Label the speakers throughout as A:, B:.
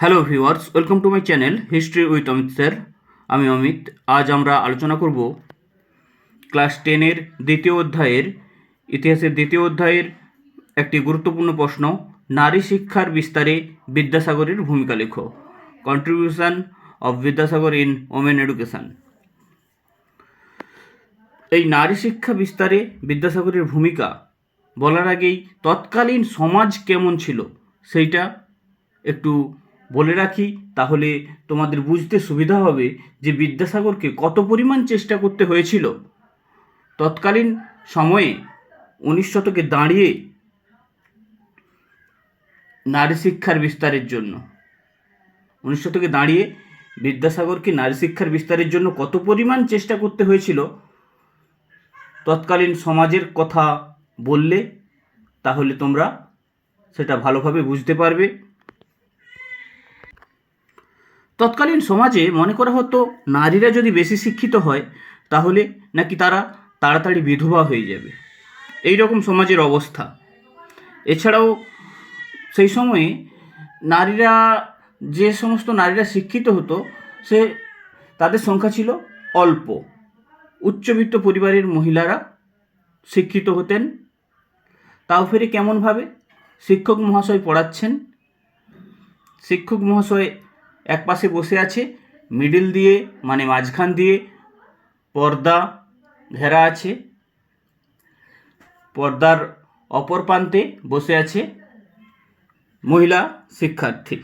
A: Hello viewers welcome to my channel history with Amit sir আমি অমিত, আজ আমরা আলোচনা করব ক্লাস টেনের দ্বিতীয় অধ্যায়ের, ইতিহাসের দ্বিতীয় অধ্যায়ের একটি গুরুত্বপূর্ণ প্রশ্ন, নারী শিক্ষার বিস্তারে বিদ্যাসাগরের ভূমিকা লেখো। Contribution of Vidyasagar in women education এই নারী শিক্ষা বিস্তারে বিদ্যাসাগরের ভূমিকা বলার আগেই তৎকালীন সমাজ কেমন ছিল, সেইটা একটু বলে রাখি, তাহলে তোমাদের বুঝতে সুবিধা হবে যে বিদ্যাসাগরকে কত পরিমাণ চেষ্টা করতে হয়েছিল। তৎকালীন সময়ে উনিশ শতকে দাঁড়িয়ে নারী শিক্ষার বিস্তারের জন্য, উনিশ শতকে দাঁড়িয়ে বিদ্যাসাগরকে নারী শিক্ষার বিস্তারের জন্য কত পরিমাণ চেষ্টা করতে হয়েছিল, তৎকালীন সমাজের কথা বললে তাহলে তোমরা সেটা ভালোভাবে বুঝতে পারবে। তৎকালীন সমাজে মনে করা হতো, নারীরা যদি বেশি শিক্ষিত হয়, তাহলে নাকি তারা তাড়াতাড়ি বিধবা হয়ে যাবে। এই রকম সমাজের অবস্থা। এছাড়াও সেই সময়ে নারীরা, যে সমস্ত নারীরা শিক্ষিত হতো, সে তাদের সংখ্যা ছিল অল্প। উচ্চবিত্ত পরিবারের মহিলারা শিক্ষিত হতেন। তাও ফেরে কেমনভাবে? শিক্ষক মহাশয় পড়াচ্ছেন। শিক্ষক মহাশয় এক পাশে বসে আছে মিডিল দিয়ে মানে মাঝখান দিয়ে পর্দা ঘেরা আছে, পর্দার অপর প্রান্তে বসে আছে মহিলা শিক্ষার্থী।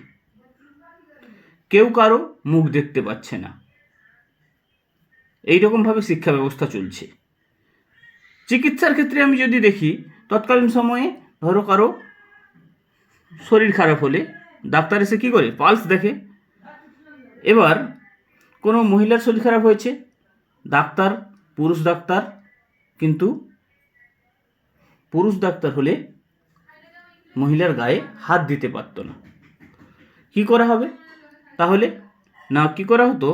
A: কেউ কারও মুখ দেখতে পাচ্ছে না। এই রকমভাবে শিক্ষা ব্যবস্থা চলছে। চিকিৎসার ক্ষেত্রে আমি যদি দেখি, তৎকালীন সময়ে ধরো কারও শরীর খারাপ হলে ডাক্তার এসে কী করে? পালস দেখে। এবার কোনো মহিলার শরীর খারাপ হয়েছে, ডাক্তার, পুরুষ ডাক্তার, কিন্তু পুরুষ ডাক্তার হলে মহিলার গায়ে হাত দিতে পারতো না। কি করা হবে? তাহলে না, কি করা হতো?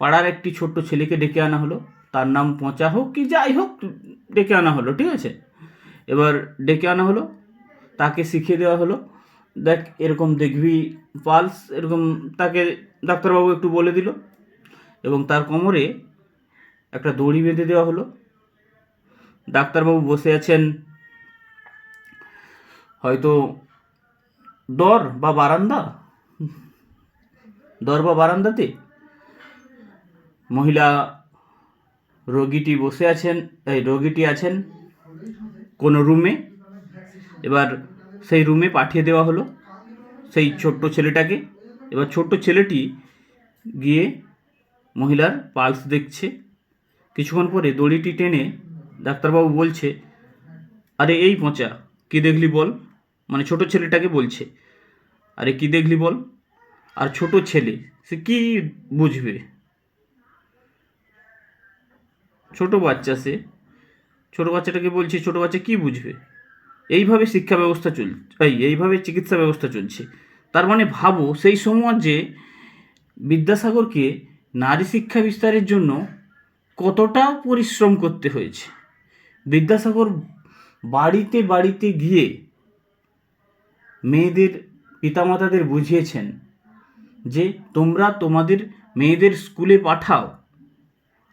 A: পাড়ার একটি ছোট্ট ছেলেকে ডেকে আনা হলো। তার নাম পচা হোক কি যাই হোক ডেকে আনা হলো, ঠিক আছে? এবার ডেকে আনা হলো। তাকে শিখিয়ে দেওয়া হলো দেখ, এরকম দেখবি পালস এরকম তাকে ডাক্তারবাবু একটু বলে দিল এবং তার কোমরে একটা দড়ি বেঁধে দেওয়া হলো। ডাক্তারবাবু বসে আছেন। হয়তো দর বা বারান্দা? দর বা বারান্দাতে? মহিলা রোগীটি বসে আছেন, এই রোগীটি আছেন কোনো রুমে এবার সেই রুমে পাঠিয়ে দেওয়া হলো সেই ছোট্ট ছেলেটাকে। এবার ছোট্ট ছেলেটি গিয়ে মহিলার পালস দেখছে। কিছুক্ষণ পরে দড়িটি টেনে ডাক্তারবাবু বলছে, আরে এই পচা, কী দেখলি বল? মানে ছোট ছেলেটাকে বলছে, আরে কী দেখলি বল? আর ছোট ছেলে, সে কি বুঝবে? ছোট বাচ্চা সে। ছোট বাচ্চাটাকে বলছে, ছোট বাচ্চা কি বুঝবে? এইভাবে শিক্ষা ব্যবস্থা চল, এই এইভাবে চিকিৎসা ব্যবস্থা চলছে। তার মানে ভাবো সেই সময় যে বিদ্যাসাগরকে নারী শিক্ষা বিস্তারের জন্য কতটা পরিশ্রম করতে হয়েছে। বিদ্যাসাগর বাড়িতে বাড়িতে গিয়ে মেয়েদের পিতামাতাদের বুঝিয়েছেন যে তোমরা তোমাদের মেয়েদের স্কুলে পাঠাও।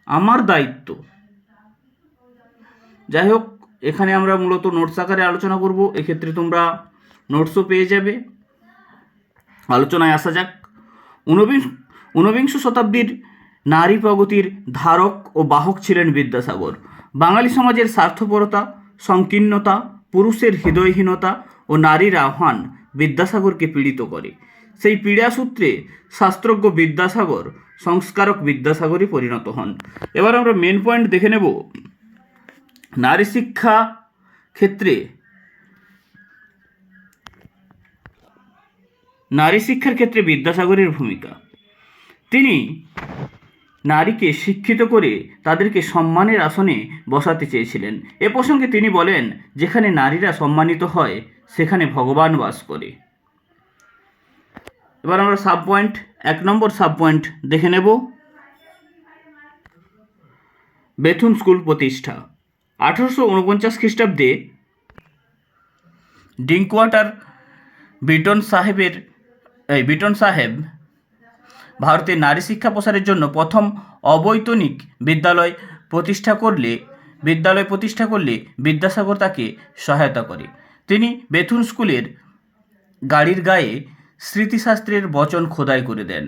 A: আমার দায়িত্ব। যাই হোক এখানে আমরা মূলত নোটস আকারে আলোচনা করব। এক্ষেত্রে তোমরা নোটসও পেয়ে যাবে। আলোচনায় আসা যাক। ঊনবিংশ ঊনবিংশ শতাব্দীর নারী প্রগতির ধারক ও বাহক ছিলেন বিদ্যাসাগর। বাঙালি সমাজের স্বার্থপরতা, সংকীর্ণতা, পুরুষের হৃদয়হীনতা ও নারীর আহ্বান বিদ্যাসাগরকে পীড়িত করে। সেই পীড়াসূত্রে শাস্ত্রজ্ঞ বিদ্যাসাগর, সংস্কারক বিদ্যাসাগরই পরিণত হন। এবার আমরা মেন পয়েন্ট দেখে নেব। নারী শিক্ষা ক্ষেত্রে নারী শিক্ষার ক্ষেত্রে বিদ্যাসাগরের ভূমিকা। তিনি নারীকে শিক্ষিত করে তাদেরকে সম্মানের আসনে বসাতে চেয়েছিলেন। এ প্রসঙ্গে তিনি বলেন, যেখানে নারীরা সম্মানিত হয়, সেখানে ভগবান বাস করে। এবার আমরা সাব পয়েন্ট এক নম্বর সাব পয়েন্ট দেখে নেব। বেথুন স্কুল প্রতিষ্ঠা। আঠারোশো উনপঞ্চাশ খ্রিস্টাব্দে ডিঙ্কওয়াটার বিটন সাহেবের, এই বিটন সাহেব ভারতের নারী শিক্ষা প্রসারের জন্য প্রথম অবৈতনিক বিদ্যালয় প্রতিষ্ঠা করলে, বিদ্যালয় প্রতিষ্ঠা করলে বিদ্যাসাগর তাকে সহায়তা করে। তিনি বেথুন স্কুলের গাড়ির গায়ে স্মৃতিশাস্ত্রের বচন খোদাই করে দেন।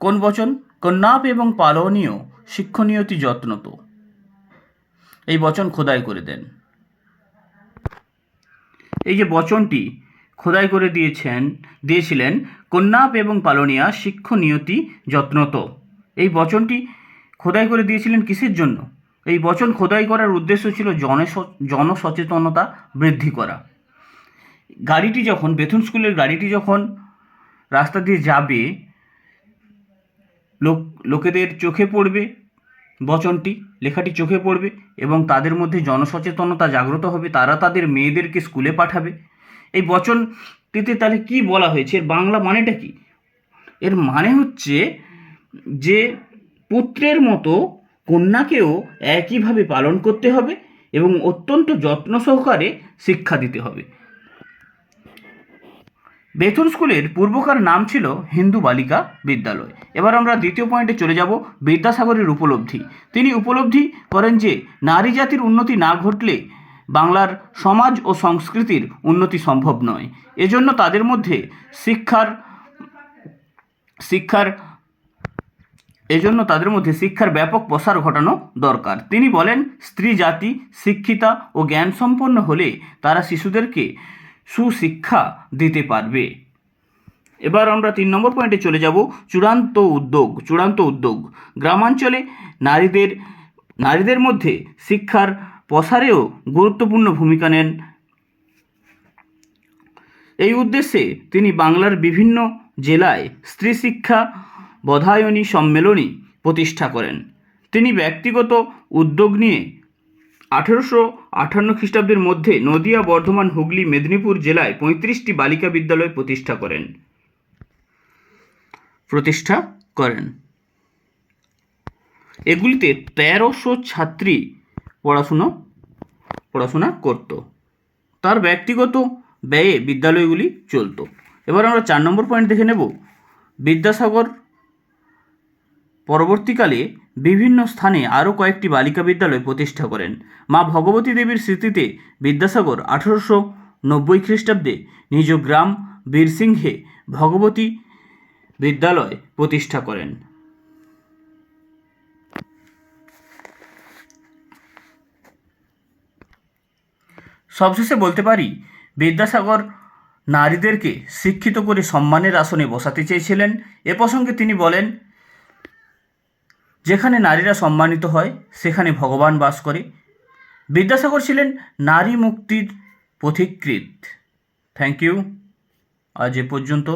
A: কোন বচন? কন্যাপ এবং পালনীয় শিক্ষণীয়তি যত্নত। এই বচন খোদাই করে দেন। এই যে বচনটি খোদাই করে দিয়েছেন, দিয়েছিলেন, কন্যাপ এবং পালনিয়া শিক্ষণীয়তি যত্নত। এই বচনটি খোদাই করে দিয়েছিলেন কিসের জন্য? এই বচন খোদাই করার উদ্দেশ্য ছিল জনস, জনসচেতনতা বৃদ্ধি করা। গাড়িটি যখন, বেথুন স্কুলের গাড়িটি যখন রাস্তা দিয়ে যাবে, লোক, লোকেদের চোখে পড়বে বচনটি, লেখাটি চোখে পড়বে এবং তাদের মধ্যে জনসচেতনতা জাগ্রত হবে, তারা তাদের মেয়েদেরকে স্কুলে পাঠাবে। এই বচনটিতে তাহলে কি বলা হয়েছে? এর বাংলা মানেটা কি? এর মানে হচ্ছে যে পুত্রের মতো কন্যাকেও একইভাবে পালন করতে হবে এবং অত্যন্ত যত্ন সহকারে শিক্ষা দিতে হবে। বেথুন স্কুলের পূর্বকার নাম ছিল হিন্দু বালিকা বিদ্যালয়। এবার আমরা দ্বিতীয় পয়েন্টে চলে যাব বিদ্যাসাগরের উপলব্ধি। তিনি উপলব্ধি করেন যে, নারী জাতির উন্নতি না ঘটলে বাংলার সমাজ ও সংস্কৃতির উন্নতি সম্ভব নয়। এজন্য তাদের মধ্যে শিক্ষার শিক্ষার, এজন্য তাদের মধ্যে শিক্ষার ব্যাপক প্রসার ঘটানো দরকার। তিনি বলেন, স্ত্রী জাতি, শিক্ষিতা ও জ্ঞানসম্পন্ন হলে তারা শিশুদেরকে সুশিক্ষা দিতে পারবে। এবার আমরা তিন নম্বর পয়েন্টে চলে যাব, চূড়ান্ত উদ্যোগ চূড়ান্ত উদ্যোগ। গ্রামাঞ্চলে নারীদের নারীদের মধ্যে শিক্ষার প্রসারেও গুরুত্বপূর্ণ ভূমিকা নেন। এই উদ্দেশ্যে তিনি বাংলার বিভিন্ন জেলায় স্ত্রী শিক্ষা বধায়নী সম্মেলনী প্রতিষ্ঠা করেন। তিনি ব্যক্তিগত উদ্যোগ নিয়ে আঠেরোশো আটান্ন খ্রিস্টাব্দের মধ্যে নদিয়া, বর্ধমান, হুগলি, মেদিনীপুর জেলায় পঁয়ত্রিশটি বালিকা বিদ্যালয় প্রতিষ্ঠা করেন। প্রতিষ্ঠা করেন। এগুলিতে তেরোশো ছাত্রী পড়াশুনো, পড়াশোনা করত। তার ব্যক্তিগত ব্যয়ে বিদ্যালয়গুলি চলতো। এবার আমরা চার নম্বর পয়েন্ট দেখে নেব। বিদ্যাসাগর পরবর্তীকালে বিভিন্ন স্থানে আরও কয়েকটি বালিকা বিদ্যালয় প্রতিষ্ঠা করেন। মা ভগবতী দেবীর স্মৃতিতে বিদ্যাসাগর আঠারোশো নব্বই খ্রিস্টাব্দে নিজ গ্রাম বীরসিংহে ভগবতী বিদ্যালয় প্রতিষ্ঠা করেন। সবশেষে বলতে পারি, বিদ্যাসাগর নারীদেরকে শিক্ষিত করে সম্মানের আসনে বসাতে চেয়েছিলেন। এ প্রসঙ্গে তিনি বলেন যেখানে নারীরা সম্মানিত হয়, সেখানে ভগবান বাস করে। বিদ্যাসাগর ছিলেন নারী মুক্তির পথিকৃত থ্যাংক ইউ আজ এ পর্যন্ত।